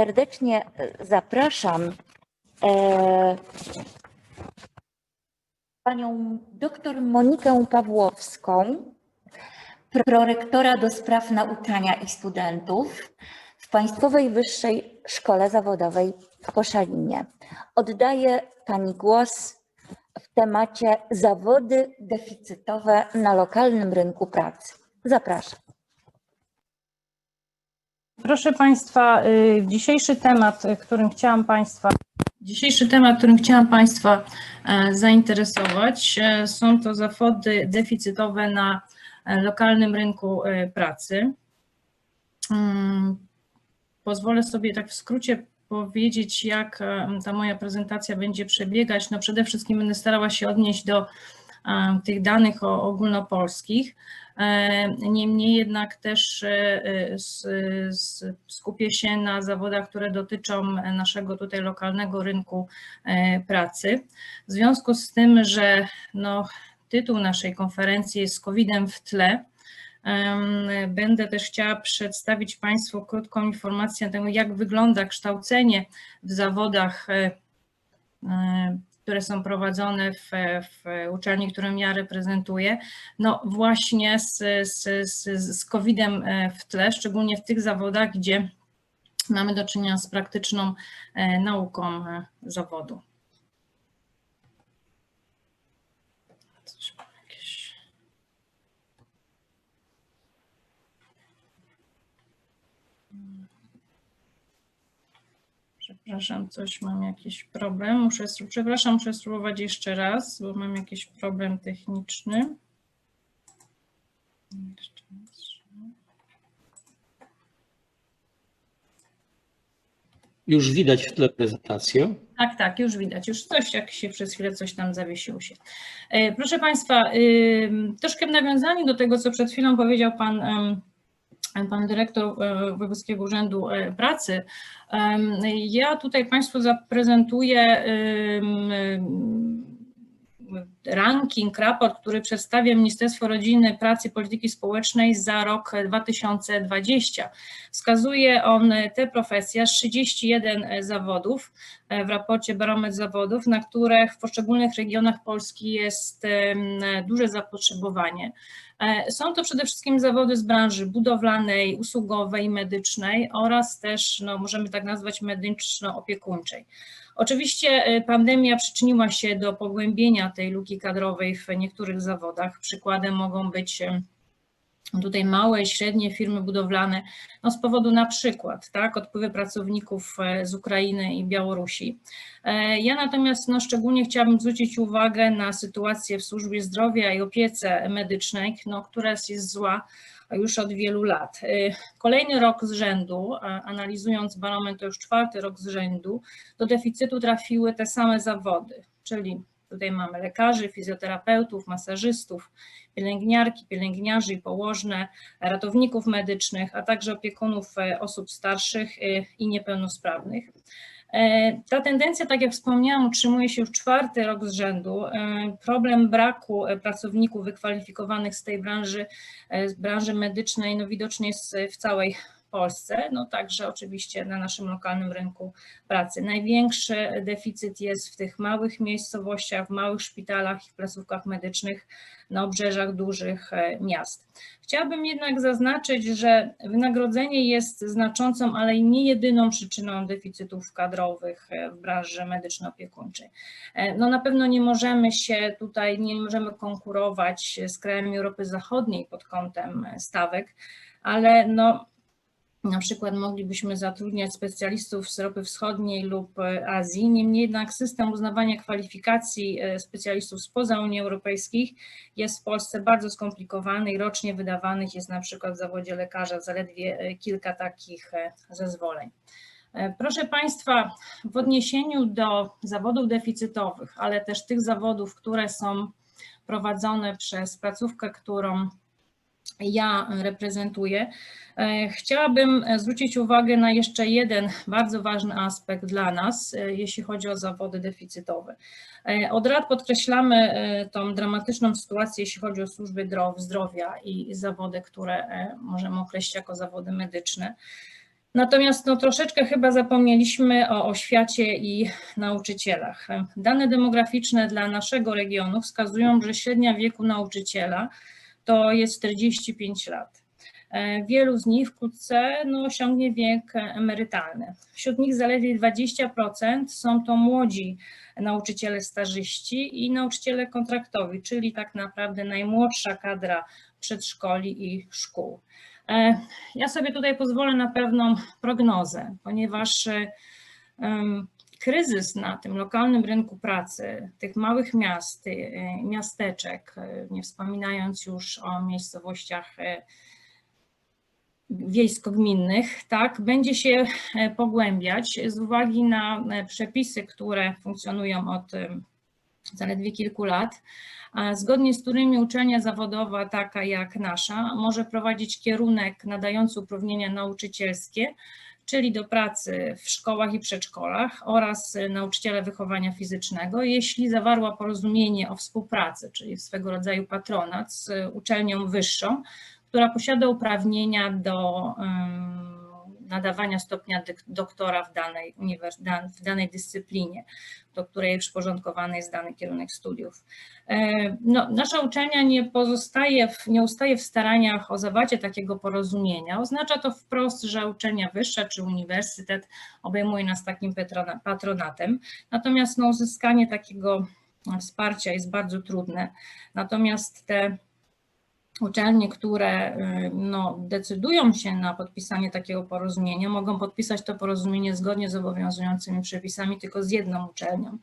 serdecznie e, zapraszam e, panią dr Monikę Pawłowską, prorektora do spraw nauczania i studentów w Państwowej Wyższej Szkole Zawodowej w Koszalinie. Oddaję pani głos w temacie zawody deficytowe na lokalnym rynku pracy. Zapraszam. Proszę Państwa, y, dzisiejszy temat, y, którym chciałam Państwa, dzisiejszy temat, którym chciałam Państwa e, zainteresować, e, są to zawody deficytowe na e, lokalnym rynku pracy. Mm, Pozwolę sobie tak w skrócie powiedzieć, jak ta moja prezentacja będzie przebiegać. No przede wszystkim będę starała się odnieść do tych danych ogólnopolskich. E, Niemniej jednak też e, skupię się na zawodach, które dotyczą naszego tutaj lokalnego rynku e, pracy. W związku z tym, że no, tytuł naszej konferencji jest COVID-em w tle, będę też chciała przedstawić Państwu krótką informację na temat, jak wygląda kształcenie w zawodach e, e, które są prowadzone w, w uczelni, którą ja reprezentuję, no właśnie z, z, z, z COVID-em e, w tle, szczególnie w tych zawodach, gdzie mamy do czynienia z praktyczną e, nauką e, zawodu. Przepraszam, coś mam jakiś problem. Muszę, przepraszam, muszę spróbować jeszcze raz, bo mam jakiś problem techniczny. Jeszcze raz. Już widać w tle prezentację. Tak, tak, już widać. Już coś, jak się przez chwilę coś tam zawiesiło się. E, Proszę Państwa, ym, troszkę w nawiązaniu do tego, co przed chwilą powiedział Pan, pan dyrektor e, Wojewódzkiego Urzędu e, Pracy, ja tutaj Państwu zaprezentuję ranking, raport, który przedstawia Ministerstwo Rodziny, Pracy i Polityki Społecznej za rok 2020. Wskazuje on te profesje, aż 31 zawodów e, w raporcie Barometr Zawodów, na które w poszczególnych regionach Polski jest duże zapotrzebowanie. E, Są to przede wszystkim zawody z branży budowlanej, usługowej, medycznej oraz też, no, możemy tak nazwać, medyczno-opiekuńczej. Oczywiście e, pandemia przyczyniła się do pogłębienia tej luki kadrowej w niektórych zawodach. Przykładem mogą być em, tutaj małe średnie firmy budowlane, no z powodu na przykład tak, odpływy pracowników e, z Ukrainy i Białorusi. E, Ja natomiast no, szczególnie chciałabym zwrócić uwagę na sytuację w służbie zdrowia i opiece medycznej, no, która jest zła już od wielu lat. E, Kolejny rok z rzędu, analizując barometr, to już czwarty rok z rzędu, do deficytu trafiły te same zawody, czyli tutaj mamy lekarzy, fizjoterapeutów, masażystów, pielęgniarki, pielęgniarzy i położne, ratowników medycznych, a także opiekunów e, osób starszych e, i niepełnosprawnych. E, Ta tendencja, tak jak wspomniałam, utrzymuje się już czwarty rok z rzędu. E, Problem braku e, pracowników wykwalifikowanych z tej branży, z branży medycznej, no widocznie jest w całej Polsce, no także oczywiście na naszym lokalnym rynku pracy. Największy deficyt jest w tych małych miejscowościach, w małych szpitalach i placówkach medycznych na obrzeżach dużych e, miast. Chciałabym jednak zaznaczyć, że wynagrodzenie jest znaczącą, ale i nie jedyną przyczyną deficytów kadrowych e, w branży medyczno-opiekuńczej. E, No na pewno nie możemy się tutaj, nie możemy konkurować z krajami Europy Zachodniej pod kątem stawek, ale no na przykład moglibyśmy zatrudniać specjalistów z Europy Wschodniej lub e, Azji, niemniej jednak system uznawania kwalifikacji e, specjalistów spoza Unii Europejskiej jest w Polsce bardzo skomplikowany i rocznie wydawanych jest na przykład w zawodzie lekarza zaledwie e, kilka takich zezwoleń. Proszę Państwa, w odniesieniu do zawodów deficytowych, ale też tych zawodów, które są prowadzone przez placówkę, którą ja reprezentuję, e, chciałabym zwrócić uwagę na jeszcze jeden bardzo ważny aspekt dla nas, e, jeśli chodzi o zawody deficytowe. E, Od lat podkreślamy tą dramatyczną sytuację, jeśli chodzi o służby dro- zdrowia i zawody, które możemy określić jako zawody medyczne. Natomiast no, troszeczkę chyba zapomnieliśmy o oświacie i nauczycielach. Dane demograficzne dla naszego regionu wskazują, że średnia wieku nauczyciela to jest 45 lat. E, Wielu z nich wkrótce no, osiągnie wiek emerytalny. Wśród nich zaledwie 20% są to młodzi nauczyciele stażyści i nauczyciele kontraktowi, czyli tak naprawdę najmłodsza kadra przedszkoli i szkół. E, Ja sobie tutaj pozwolę na pewną prognozę, ponieważ kryzys na tym lokalnym rynku pracy, tych małych miast, e, miasteczek, e, nie wspominając już o miejscowościach e, wiejsko-gminnych, tak, będzie się e, pogłębiać z uwagi na e, przepisy, które funkcjonują od zaledwie kilku lat, zgodnie z którymi uczelnia zawodowa taka jak nasza może prowadzić kierunek nadający uprawnienia nauczycielskie, czyli do pracy w szkołach i przedszkolach oraz y, nauczyciele wychowania fizycznego, jeśli zawarła porozumienie o współpracy, czyli swego rodzaju patronat z y, uczelnią wyższą, która posiada uprawnienia do nadawania stopnia doktora w danej, w danej dyscyplinie, do której przyporządkowany jest dany kierunek studiów. E, No, nasza uczelnia nie pozostaje, w, nie ustaje w staraniach o zawarcie takiego porozumienia. Oznacza to wprost, że uczelnia wyższa czy uniwersytet obejmuje nas takim patronatem. Natomiast no, uzyskanie takiego wsparcia jest bardzo trudne. Natomiast te uczelnie, które y, no, decydują się na podpisanie takiego porozumienia, mogą podpisać to porozumienie zgodnie z obowiązującymi przepisami tylko z jedną uczelnią.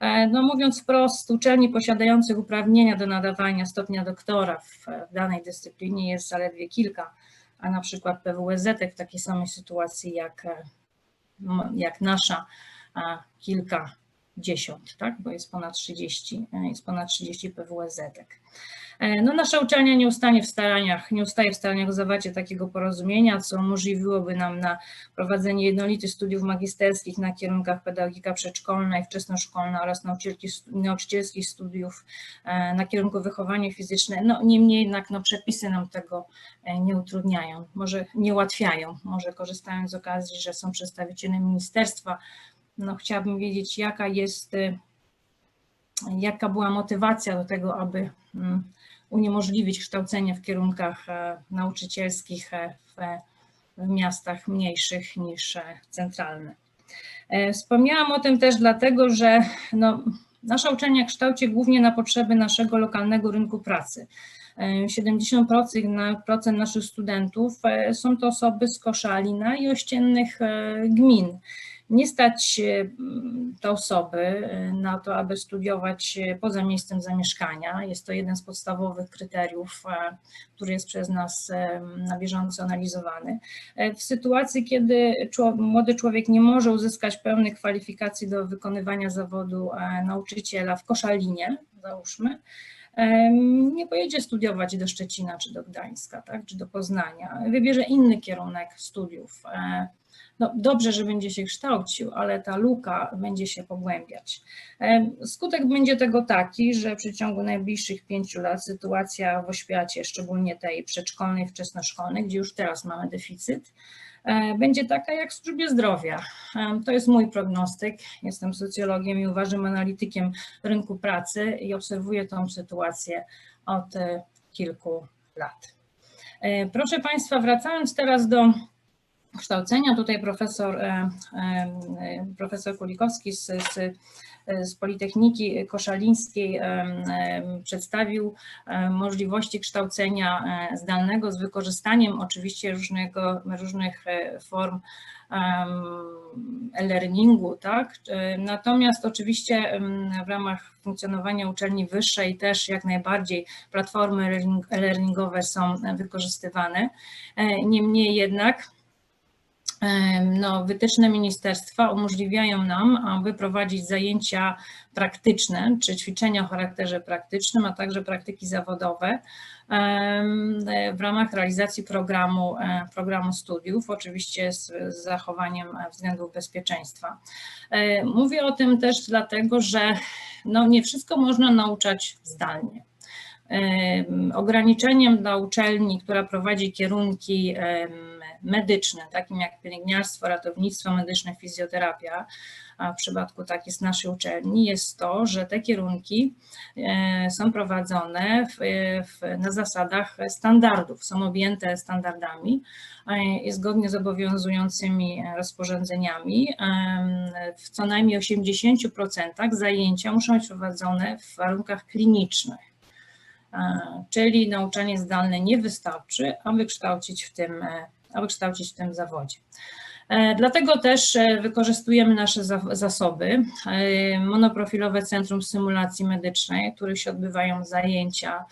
E, No, mówiąc wprost, uczelni posiadających uprawnienia do nadawania stopnia doktora w, w danej dyscyplinie jest zaledwie kilka, a na przykład PWSZ w takiej samej sytuacji jak, e, jak nasza, kilkadziesiąt, tak? bo jest ponad 30, e, jest ponad 30 PWSZ. E, No, nasza uczelnia nie ustanie w staraniach, nie ustaje w staraniach o zawarcie takiego porozumienia, co umożliwiłoby nam na prowadzenie jednolitych studiów magisterskich na kierunkach pedagogika przedszkolna i wczesnoszkolna oraz nauczycielskich studiów e, na kierunku wychowanie fizyczne. No, niemniej jednak no, przepisy nam tego e, nie utrudniają, może nie ułatwiają. Może korzystając z okazji, że są przedstawiciele ministerstwa, no, chciałabym wiedzieć, jaka jest, e, jaka była motywacja do tego, aby mm, uniemożliwić kształcenie w kierunkach e, nauczycielskich e, w, w miastach mniejszych niż e, centralne. E, Wspomniałam o tym też dlatego, że no, nasza uczelnia kształci głównie na potrzeby naszego lokalnego rynku pracy. E, 70% na- procent naszych studentów e, są to osoby z Koszalina i ościennych e, gmin. Nie stać te osoby e, na to, aby studiować poza miejscem zamieszkania. Jest to jeden z podstawowych kryteriów, e, który jest przez nas e, na bieżąco analizowany. E, W sytuacji, kiedy młody człowiek nie może uzyskać pełnych kwalifikacji do wykonywania zawodu nauczyciela w Koszalinie, załóżmy, nie pojedzie studiować do Szczecina czy do Gdańska, tak, czy do Poznania. Wybierze inny kierunek studiów. No, dobrze, że będzie się kształcił, ale ta luka będzie się pogłębiać. E, Skutek będzie tego taki, że w przeciągu najbliższych pięciu lat sytuacja w oświacie, szczególnie tej przedszkolnej, wczesnoszkolnej, gdzie już teraz mamy deficyt, e, będzie taka jak w służbie zdrowia. E, To jest mój prognostyk. Jestem socjologiem i uważam analitykiem rynku pracy i obserwuję tą sytuację od kilku lat. Proszę Państwa, wracając teraz do kształcenia, tutaj profesor, e, e, profesor Kulikowski z, z, z Politechniki Koszalińskiej e, przedstawił możliwości kształcenia zdalnego z wykorzystaniem oczywiście różnego, różnych form e-learningu, tak? Natomiast oczywiście w ramach funkcjonowania uczelni wyższej też jak najbardziej platformy e-learning- e-learningowe są wykorzystywane. Niemniej jednak no, wytyczne ministerstwa umożliwiają nam, aby prowadzić zajęcia praktyczne, czy ćwiczenia o charakterze praktycznym, a także praktyki zawodowe w ramach realizacji programu, e, programu studiów, oczywiście z, z zachowaniem względów bezpieczeństwa. E, Mówię o tym też dlatego, że no, nie wszystko można nauczać zdalnie. Em, ograniczeniem dla uczelni, która prowadzi kierunki medyczne, takim jak pielęgniarstwo, ratownictwo medyczne, fizjoterapia, a w przypadku tak jest naszej uczelni, jest to, że te kierunki e, są prowadzone w, w, na zasadach standardów, są objęte standardami i zgodnie z obowiązującymi rozporządzeniami w co najmniej 80% zajęcia muszą być prowadzone w warunkach klinicznych. Czyli nauczanie zdalne nie wystarczy, aby kształcić w tym, e, aby kształcić w tym zawodzie. E, Dlatego też e, wykorzystujemy nasze za- zasoby. Monoprofilowe Centrum Symulacji Medycznej, w których się odbywają zajęcia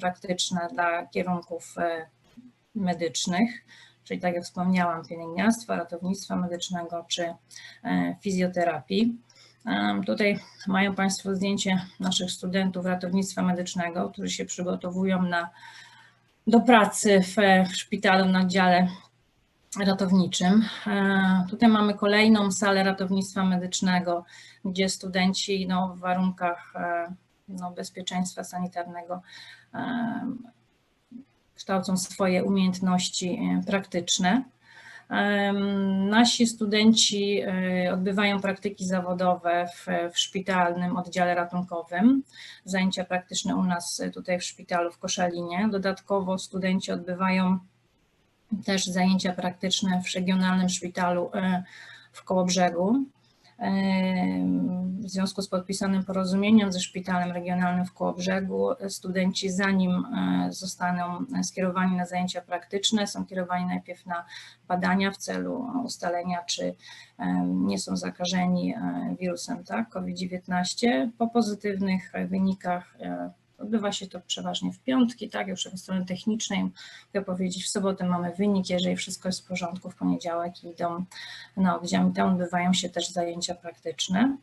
praktyczne dla kierunków medycznych, czyli tak jak wspomniałam, pielęgniarstwa, ratownictwa medycznego czy fizjoterapii. Tutaj mają Państwo zdjęcie naszych studentów ratownictwa medycznego, którzy się przygotowują na, do pracy w, szpitalu na dziale ratowniczym. E, Tutaj mamy kolejną salę ratownictwa medycznego, gdzie studenci no, w warunkach e, no, bezpieczeństwa sanitarnego kształcą swoje umiejętności e, praktyczne. Nasi studenci e, odbywają praktyki zawodowe w, w szpitalnym oddziale ratunkowym, zajęcia praktyczne u nas e, tutaj w szpitalu w Koszalinie. Dodatkowo studenci odbywają też zajęcia praktyczne w regionalnym szpitalu e, w Kołobrzegu. W związku z podpisanym porozumieniem ze szpitalem regionalnym w Kołobrzegu, studenci zanim e, zostaną skierowani na zajęcia praktyczne, są kierowani najpierw na badania w celu ustalenia, czy e, nie są zakażeni e, wirusem tak, COVID-19. Po pozytywnych wynikach Odbywa się to przeważnie w piątki, tak, już od strony technicznej, mogę powiedzieć, w sobotę mamy wynik, jeżeli wszystko jest w porządku, w poniedziałek idą na oddział tam odbywają się też zajęcia praktyczne.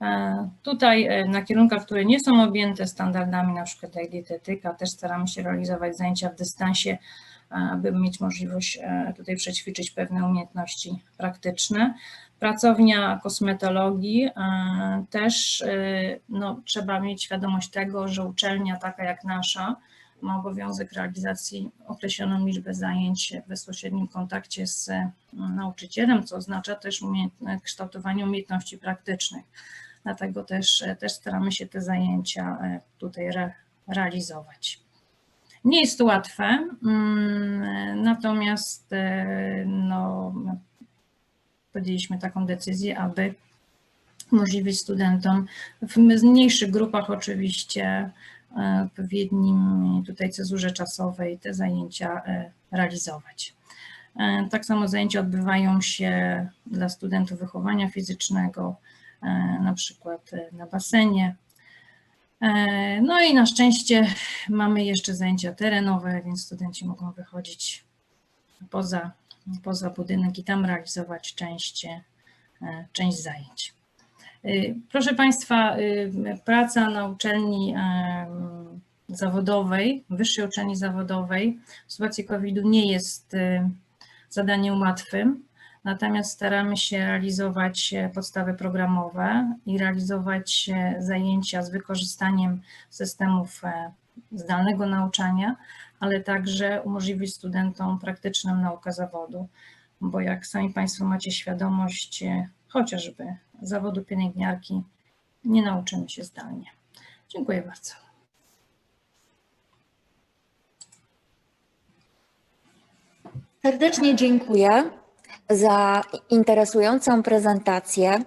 E, Tutaj e, na kierunkach, które nie są objęte standardami, na przykład jak dietetyka, też staramy się realizować zajęcia w dystansie, aby mieć możliwość e, tutaj przećwiczyć pewne umiejętności praktyczne. Pracownia kosmetologii e, też e, no, trzeba mieć świadomość tego, że uczelnia taka jak nasza ma obowiązek realizacji określoną liczbę zajęć w bezpośrednim kontakcie z e, nauczycielem, co oznacza też kształtowanie umiejętności praktycznych. Dlatego też, też staramy się te zajęcia tutaj re, realizować. Nie jest to łatwe, mm, natomiast no, podjęliśmy taką decyzję, aby umożliwić studentom w mniejszych grupach oczywiście e, odpowiednim tutaj cezurze czasowej te zajęcia e, realizować. E, Tak samo zajęcia odbywają się dla studentów wychowania fizycznego, e, na przykład e, na basenie. E, No i na szczęście mamy jeszcze zajęcia terenowe, więc studenci mogą wychodzić poza, poza budynek i tam realizować część, e, część zajęć. Y, Proszę Państwa, y, praca na uczelni zawodowej, wyższej uczelni zawodowej w sytuacji COVID-u nie jest zadaniem łatwym, natomiast staramy się realizować e, podstawy programowe i realizować e, zajęcia z wykorzystaniem systemów e, zdalnego nauczania, ale także umożliwić studentom praktyczną naukę zawodu, bo jak sami Państwo macie świadomość, e, chociażby zawodu pielęgniarki nie nauczymy się zdalnie. Dziękuję bardzo. Serdecznie dziękuję za interesującą prezentację.